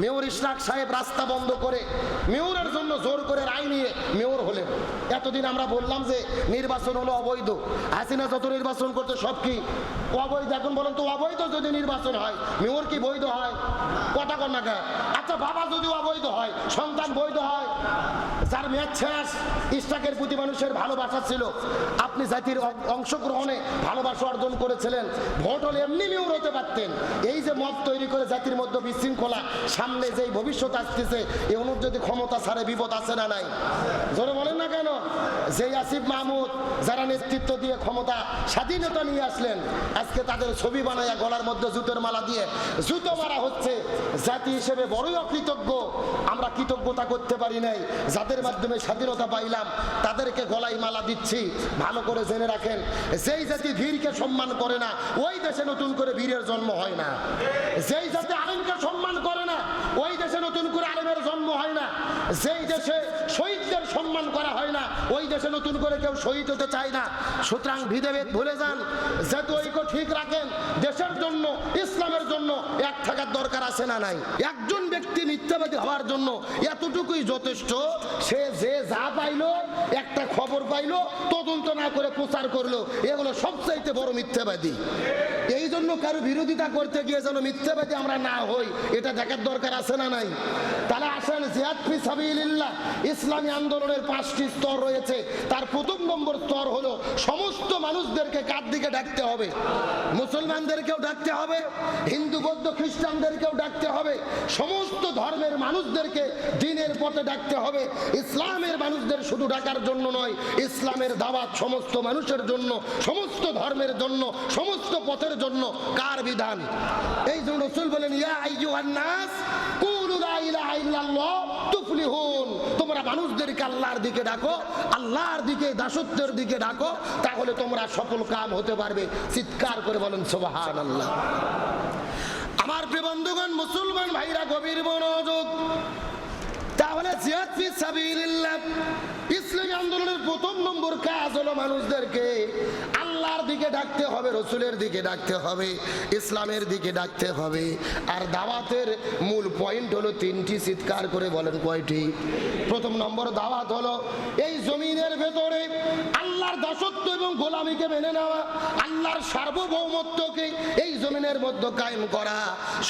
Mayor Ishraq সাহেব রাস্তা বন্ধ করে মেয়রের জন্য জোর করে রায় নিয়ে মেয়র হলেন। এতদিন আমরা বললাম যে নির্বাচন হলো অবৈধ। হাসিনা যত নির্বাচন করতে সব কি অবৈধ? এখন বলেন তো অবৈধ যদি নির্বাচন হয় মেয়র কি বৈধ হয়? কটা কন্যা আচ্ছা বাবা যদি অবৈধ হয়, সন্তান বৈধ হয়? যার মেয়াদ শেষ ইস্টাকের প্রতি মানুষের ভালোবাসা ছিল। আপনি জাতির অংশগ্রহণে ভালোবাসা অর্জন করেছিলেন। ভোট হলে এমনি মেয়র হতে পারতেন। এই যে মত তৈরি করে জাতির মধ্যে বিশৃঙ্খলা, সামনে যেই ভবিষ্যৎ আসতেছে, এ অনুর যদি ক্ষমতা ছাড়ে বিপদ আছে না নাই? জোরে বলেন না কেন? যেই আসিফ মাহমুদ, যারা নেতৃত্ব দিয়ে ক্ষমতা, স্বাধীনতা নিয়ে আসলেন, আজকে তাদের ছবি বানাইয়া গলার মধ্যে জুতোর মালা দিয়ে জুতো মারা হচ্ছে। জাতি হিসেবে বড়ই অকৃতজ্ঞ। আমরা কৃতজ্ঞতা করতে পারি নাই। যাদের মাধ্যমে স্বাধীনতা পাইলাম, তাদেরকে গলায় মালা দিচ্ছি। ভালো করে জেনে রাখেন, যেই জাতি ভীরকে সম্মান করে না, ওই দেশে নতুন করে বীরের জন্ম হয় না। যেই জাতি আলেমকে সম্মান করে না, ওই দেশে নতুন করে আলেমের জন্ম হয় না। যেই দেশে শহীদদের সম্মান করা হয় না। ওই দেশে নতুন করে কেউ শহীদ হতে চায় না। সুতরাং বিধেভেদ ভুলে যান। যেহেতু ঐক্য ঠিক রাখেন, দেশের জন্য, ইসলামের জন্য এক থাকার দরকার আছে না নাই? একজন ব্যক্তি মিথ্যাবাদী হওয়ার জন্য এতটুকুই যথেষ্ট, সে যে যা পাইলো, একটা খবর পাইলো, তদন্ত না করে প্রচার করল, এগুলো সবচাইতে বড় মিথ্যাবাদী। এই জন্য কারও বিরোধিতা করতে গিয়ে যেন মিথ্যাবাদী আমরা না হই, এটা দেখার দরকার আছে না নাই? তাহলে আসেন জিয়াদ ফি সাবিলিল্লাহ ইসলামী আন্দোলনের পাঁচটি স্তর রয়েছে। তার প্রথম নম্বর স্তর হলো, সমস্ত মানুষদেরকে কার দিকে ডাকতে হবে? মুসলমানদেরকেও ডাকতে হবে, হিন্দু, বৌদ্ধ, খ্রিস্টানদেরকেও ডাকতে হবে। সমস্ত ধর্মের মানুষদেরকে দিনের পথে ডাকতে হবে। ইসলামের মানুষদের শুধু ডাকার জন্য নয়, ইসলামের দাওয়াত সমস্ত মানুষের জন্য, সমস্ত ধর্মের জন্য, সমস্ত পথের জন্য কার বিধান? এই জন্য রসুল বলেন, ইয়া আইয়ুহান কুলু লা ইলাহা ইল্লাল্লাহ তুফলিহুন। মানুষদেরকে আল্লাহর দিকে ডাকো, আল্লাহর দিকে, দাসত্বের দিকে ডাকো, তাহলে তোমরা সফল কাম হতে পারবে। চিৎকার করে বলেন, সুবহানাল্লাহ। আমার প্রিয় বন্ধুগণ, মুসলমান ভাইরা, গভীর মনোযোগ। তাহলে ইসলামী আন্দোলনের প্রথম নম্বর কাজ হলো মানুষদেরকে দিকে ডাকতে হবে, রসুলের দিকে ডাকতে হবে, ইসলামের দিকে ডাকতে হবে। আর দাওয়াতের মূল পয়েন্ট হলো তিনটি চিৎকার করে বলেন কয়টি? প্রথম নম্বর দাওয়াত হলো, এই জমিনের ভেতরে আল্লাহর দাসত্ব এবং গোলামীকে মেনে নেওয়া, আল্লাহর সার্বভৌমত্বকে এই জমিনের মধ্যে কায়েম করা,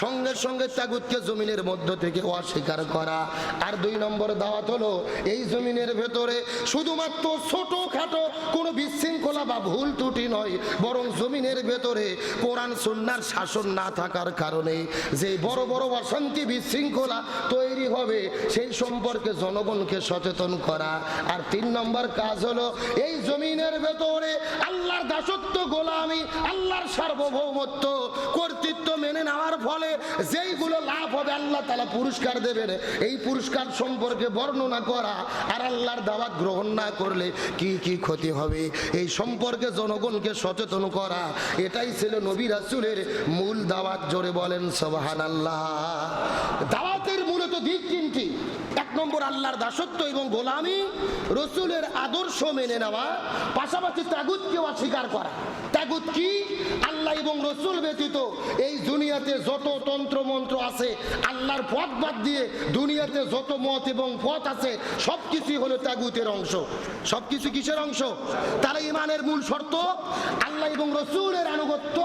সঙ্গে সঙ্গে তাগুতকে জমিনের মধ্য থেকে অস্বীকার করা। আর দুই নম্বর দাওয়াত হলো, এই জমিনের ভেতরে শুধুমাত্র ছোট খাটো কোনো বিশৃঙ্খলা বা ভুল ত্রুটি নয়, বরং জমিনের ভেতরে কোরআন সুন্নার শাসন না থাকার কারণে যে বড় বড় অশান্তি বিশৃঙ্খলা তৈরি হবে, সেই সম্পর্কে জনগণকে সচেতন করা। আর তিন নম্বর কাজ হলো, এই জমিনের ভেতরে আল্লাহর দাসত্ব, গোলামি, আল্লাহর সার্বভৌমত্ব, কর্তৃত্ব মেনে নেওয়ার ফলে যেইগুলো লাভ হবে আল্লাহ তালা পুরস্কার দেবেন। এই পুরস্কার সম্পর্কে বর্ণনা করা আর আল্লাহর দাওয়াত গ্রহণ না করলে কি কি ক্ষতি হবে? এই সম্পর্কে জনগণকে সচেতন করা, এটাই ছিল নবী রাসুলের মূল দাওয়াত। জোরে বলেন সোবাহান আল্লাহ দাওয়াতের মূলত দিক এক নম্বর আল্লাহর দাসত্ব এবং গোলামি রসুলের আদর্শ মেনে নেওয়া, পাশাপাশি তাগুতকে অস্বীকার করা। তাগুত কি? আল্লাহ এবং রসুল ব্যতীত এই দুনিয়াতে যত তন্ত্র মন্ত্র আছে, আল্লাহর পথ বাদ দিয়ে দুনিয়াতে যত মত এবং পথ আছে সব কিছুই হলো তাগুতের অংশ। সব কিছু কিসের অংশ? তারা ইমানের মূল শর্ত, আল্লাহ এবং রসুলের আনুগত্য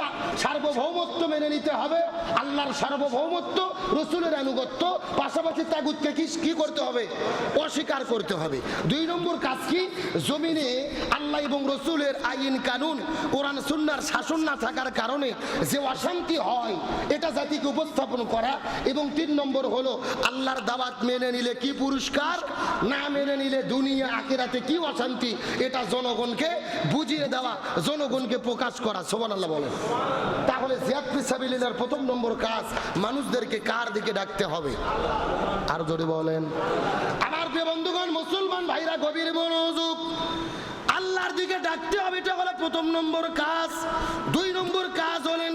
সার্বভৌমত্ব মেনে নিতে হবে। আল্লাহর সার্বভৌমত্ব, রসুলের আনুগত্য, পাশাপাশি তাগুতকে কি করতে হবে, অস্বীকার করতে হবে। দুই নম্বর কাজ কি? জমিনে আল্লাহ এবং রসুলের আইন কানুন, কোরআন সুন্নার শাসন না থাকার কারণে যে অশান্তি হয়, এটা জাতিকে উপস্থাপন করা। এবং তিন নম্বর হলো, আল্লাহর দাওয়াত মেনে নিলে কি পুরস্কার? না মেনে নিলে দুনিয়া আকিরাতে কি অশান্তি? এটা জনগণকে বুঝিয়ে দেওয়া, জনগণকে প্রকাশ করা। সোমান আল্লাহ বলেন। তাহলে প্রথম নম্বর কাজ, মানুষদেরকে কার দিকে ডাকতে হবে? আর যদি বলেন। আমার প্রিয় বন্ধুগণ, মুসলমান ভাইরা, গভীর মনোযোগ। আল্লাহ আল্লাহর দিকে ডাকতে হবে, এটা হলো প্রথম নম্বর কাজ। দুই নম্বর কাজ হলেন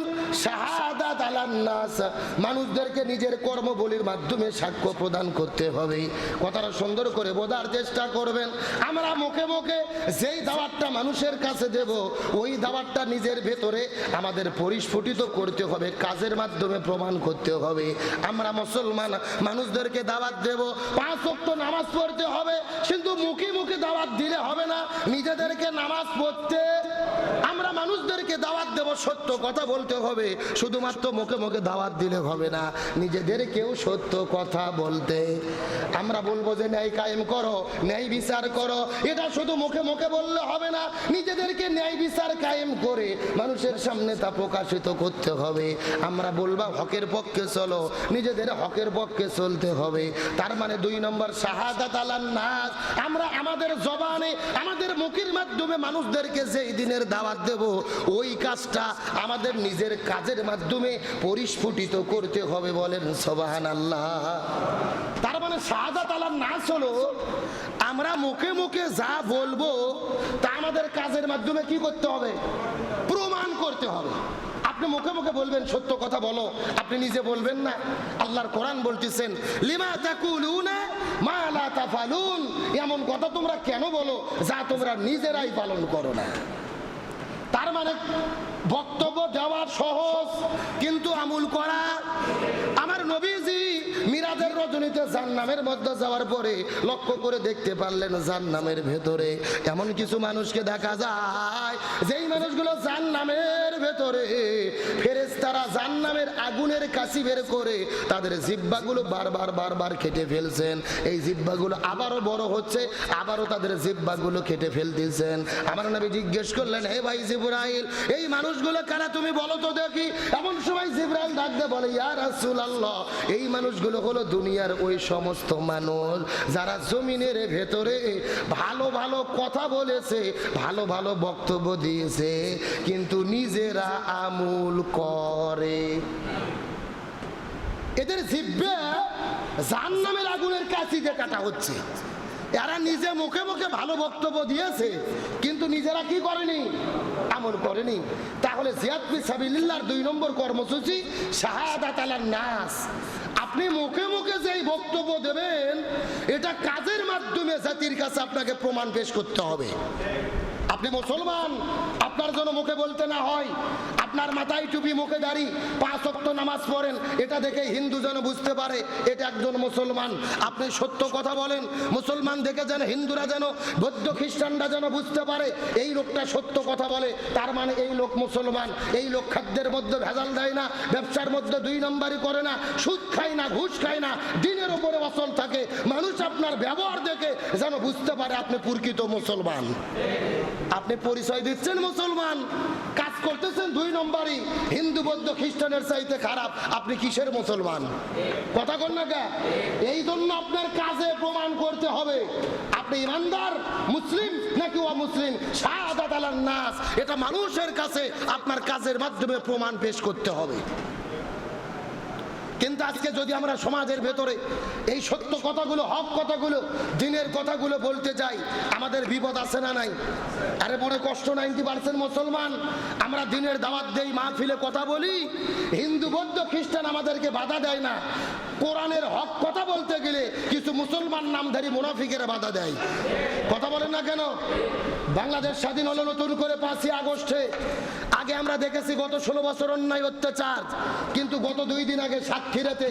মানুষদেরকে নিজের কর্মবলির মাধ্যমে সাক্ষ্য প্রদান করতে হবে। কথাটা সুন্দর করে বোঝার চেষ্টা করবেন। আমরা মুখে মুখে যেই দাওয়াতটা মানুষের কাছে দেব, ওই দাওয়াতটা নিজের ভেতরে আমাদের পরিস্ফুটিত করতে হবে, কাজের মাধ্যমে প্রমাণ করতে হবে। আমরা মুসলমান, মানুষদেরকে দাওয়াত দেব। পাঁচ ওয়াক্ত নামাজ পড়তে হবে, কিন্তু মুখে মুখে দাওয়াত দিলে হবে না। নিজেদেরকে নামাজ পড়তে মানুষদেরকে দাওয়াত দেব, সত্য কথা বলতে হবে। শুধুমাত্র মুখে মুখে দাওয়াত দিলে হবে না, নিজেদেরকেও সত্য কথা বলতে। আমরা বলব যে ন্যায় কায়েম করো, ন্যায় বিচার করো। এটা শুধু মুখে মুখে বললে হবে না, নিজেদেরকে ন্যায় বিচার কায়েম করে মানুষের সামনে তা প্রকাশিত করতে হবে। আমরা বলবা হকের পক্ষে চলো, নিজেদের হকের পক্ষে চলতে হবে। তার মানে দুই নম্বর, শাহাদাত আলান নাস। আমরা আমাদের জবানে, আমাদের মুখের মাধ্যমে মানুষদেরকে যেই দিনের দাওয়াত দেব ওই কাজটা আমাদের নিজের কাজের মাধ্যমে পরিস্ফুটিত করতে হবে বলেন সবাহান আল্লাহ তার মানে শাহাদাত আলান নাস হলো, আমরা মুখে মুখে যা বলব তা আমাদের কাজের মাধ্যমে কি করতে হবে? প্রমাণ করতে হবে। আপনি মুখে মুখে বলবেন, সত্য কথা বলো। আপনি নিজে বলবেন না। আল্লাহর কোরআন বলতেছেন, লিমা তাকুলুনা মা লা তাফালুন। এমন কথা তোমরা কেন বলো? যা তোমরা নিজেরাই পালন করো না। তার মানে বক্তব্য দেওয়া সহজ, কিন্তু আমুল করা। আমার নবীজি মিরাজের রজনীতে জান্নামের মধ্যে যাওয়ার পরে লক্ষ্য করে দেখতে পারলেন জান্নামের ভেতরে এমন কিছু মানুষকে দেখা যায়, যেই মানুষগুলো জান্নামের ভেতরে ফেরেশতারা জান্নামের আগুনের কাশি বের করে, তাদের জিব্বাগুলো বারবার বারবার কেটে ফেলছেন। এই জিব্বাগুলো আবারও বড় হচ্ছে, আবারও তাদের জিব্বাগুলো কেটে ফেলতেছেন। আমার নবী জিজ্ঞেস করলেন, হে ভাই জিব্রাইল, এই মানুষগুলো কারা তুমি বলো তো দেখি। এমন সময় জিব্রাইল ডাকতে বলে, ইয়া রাসূলুল্লাহ, এই মানুষগুলো হলো দুনিয়ার ওই সমস্ত মানুষ যারা জমিনের ভেতরে ভালো ভালো কথা বলেছে, ভালো ভালো বক্তব্য দিয়েছে, কিন্তু নিজেরা আমূল করে এদের জিব্বে জাহান্নামের আগুনের কাছিতে কাটা হচ্ছে। এরা নিজে মুখে মুখে ভালো বক্তব্য দিয়েছে, কিন্তু নিজেরা কি করেনি? আমল করেনি। তাহলে জিয়াদ সাবিল্লার দুই নম্বর কর্মসূচি শাহাদাত নাস। আপনি মুখে মুখে যেই বক্তব্য দেবেন, এটা কাজের মাধ্যমে জাতির কাছে আপনাকে প্রমাণ পেশ করতে হবে। আপনি মুসলমান আপনার জন্য মুখে বলতে না হয়। আপনার মাথায় টুপি, মুখে দাড়ি, পাঁচ অক্ত নামাজ পড়েন, এটা দেখে হিন্দু যেন বুঝতে পারে, এটা একজন মুসলমান। আপনি সত্য কথা বলেন, মুসলমান দেখে যেন হিন্দুরা যেন, বৌদ্ধ খ্রিস্টানরা যেন বুঝতে পারে, এই লোকটা সত্য কথা বলে, তার মানে এই লোক মুসলমান। এই লোক খাদ্যের মধ্যে ভেজাল দেয় না, ব্যবসার মধ্যে দুই নম্বরই করে না, সুদ খায় না, ঘুষ খায় না, দিনের উপরে অচল থাকে, মানুষ আপনার ব্যবহার দেখে যেন বুঝতে পারে আপনি প্রকৃত মুসলমান। আপনি পরিচয় দিচ্ছেন মুসলমান, কাজ করতেছেন দুই নম্বরই, হিন্দু, বৌদ্ধ, খ্রিস্টানের চাইতে খারাপ, আপনি কিসের মুসলমান? কথা কন না কে? এই জন্য আপনার কাজে প্রমাণ করতে হবে, আপনি ইমানদার, মুসলিম নাকি অমুসলিম? শাহাদাত আলান নাস, এটা মানুষের কাছে আপনার কাজের মাধ্যমে প্রমাণ পেশ করতে হবে। কিন্তু আজকে যদি আমরা সমাজের ভেতরে এই সত্য কথাগুলো, হক কথাগুলো, দিনের কথাগুলো বলতে যাই, আমাদের বিপদ আছে না নাই? আরে মনে কষ্ট নাইনটি পার্সেন্ট মুসলমান। আমরা দিনের দাওয়াত দেই, মাহফিলে কথা বলি। হিন্দু, বৌদ্ধ, খ্রিস্টান আমাদেরকে বাধা দেয় না। কোরআনের হক কথা বলতে গেলে কিছু মুসলমান নামধারী মুনাফিকেরা বাধা দেয়। কথা বলেন না কেন? বাংলাদেশ স্বাধীন হলো নতুন করে পাঁচই আগস্টে। আগে আমরা দেখেছি গত ষোলো বছর অন্যায় অত্যাচার, কিন্তু গত দুই দিন আগে সাতক্ষীরাতে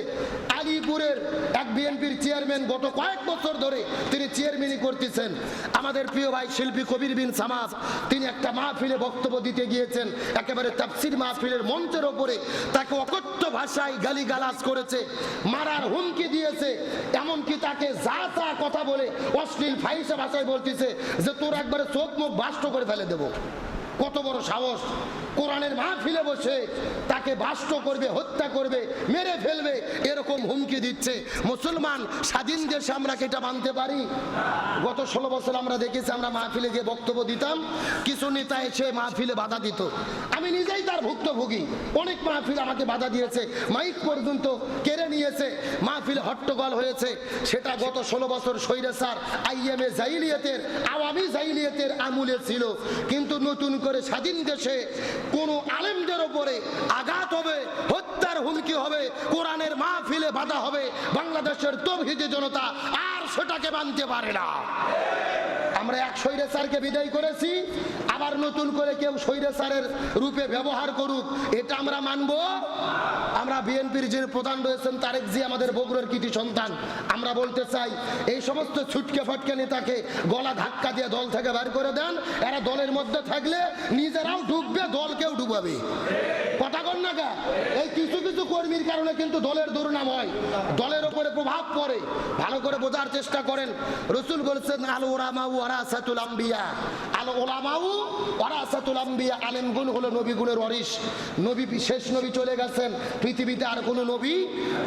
আলিপুরের এক বিএনপির চেয়ারম্যান গত কয়েক বছর ধরে তিনি চেয়ারম্যানই করতেছেন। আমাদের প্রিয় ভাই শিল্পী কবির বিন সামাজ তিনি একটা মাহফিলে বক্তব্য দিতে গিয়েছেন, একেবারে তাফসির মাহফিলের মঞ্চের ওপরে। তাকে অকথ্য ভাষায় গালি গালাজ করেছে, মারার হুমকি দিয়েছে, এমনকি তাকে যা তা কথা বলে অশ্লীল ফাইসা ভাষায় বলতেছে যে, তোর একবারে চোখ মুখ বাষ্ট করে ফেলে দেবো। কত বড় সাহস। কোরআনের মাহফিলে বসে তাকে বাস্ত করবে, হত্যা করবে, মেরে ফেলবে, এরকম হুমকি দিচ্ছে। মুসলমান স্বাধীন দেশে আমরা কি এটা মানতে পারি? গত ষোলো বছর আমরা দেখেছি, আমরা মাহফিলে যে বক্তব্য দিতাম, কিছু নেতা এসে মাহফিলে বাধা দিত। আমি নিজেই তার ভুক্তভোগী। অনেক মাহফিল আমাকে বাধা দিয়েছে। মাইক পর্যন্ত কেড়ে নিয়েছে। মাহফিল হট্টগোল হয়েছে। সেটা গত ষোলো বছর সৈরে স্যার আইএমএ জাইলিয়তের, আওয়ামী জাইলিয়তের আমুলে ছিল। কিন্তু নতুন করে স্বাধীন দেশে কোন আলেমদের ওপরে আঘাত হবে, হত্যার হুমকি হবে, কোরআনের মাহফিলে বাধা হবে, বাংলাদেশের তৌহিদি জনতা আর সেটাকে মানতে পারে না। আমরা এক স্বৈরাচারকে বিদায় করেছি, আবার নতুন করে কেউ স্বৈরাচারের রূপে ব্যবহার করুক, এটা আমরা মানব। আমরা বিএনপির যে প্রধান রয়েছেন তারেক জি, আমাদের বগুড়ার কৃতি সন্তান। আমরা বলতে চাই, এই সমস্ত ছুটকে ফটকে নেতাকে গলা ধাক্কা দিয়ে দল থেকে বের করে দেন। এরা দলের মধ্যে থাকলে নিজেরাও ডুববে, দলকেও ডুবাবে। কথা কন না গা? এই কিছু কিছু কর্মীর কারণে কিন্তু দলের দুর্নাম হয়। দলের উপরে প্রভাব পড়ে। ভালো করে বোঝার চেষ্টা করেন। রসুল বলছেন, আল ওরামাউ ওয়ারাসাতুল আম্বিয়া। আল ওলামাউ ওয়ারাসাতুল আম্বিয়া আলেম গুণ হলো নবী গুণের অরিস নবী শেষ নবী চলে গেছেন, পৃথিবীতে আর কোনো নবী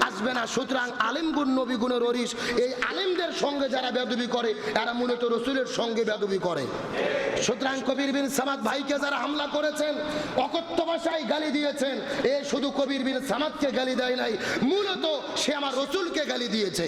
আসবে না। সুতরাং আলেম গুণ নবী গুণের অরিস এই আলেমদের সঙ্গে যারা বেদবি করে এরা মূলত রসুলের সঙ্গে বেদবি করে। সুতরাং কবির বিন সামাদ ভাইকে যারা হামলা করেছেন, অকথ্য ভাষায় গালি দিয়েছেন, এ শুধু কবির বিন সামাদকে গালি দেয় নাই, মূলত সে আমার রসুলকে গালি দিয়েছে।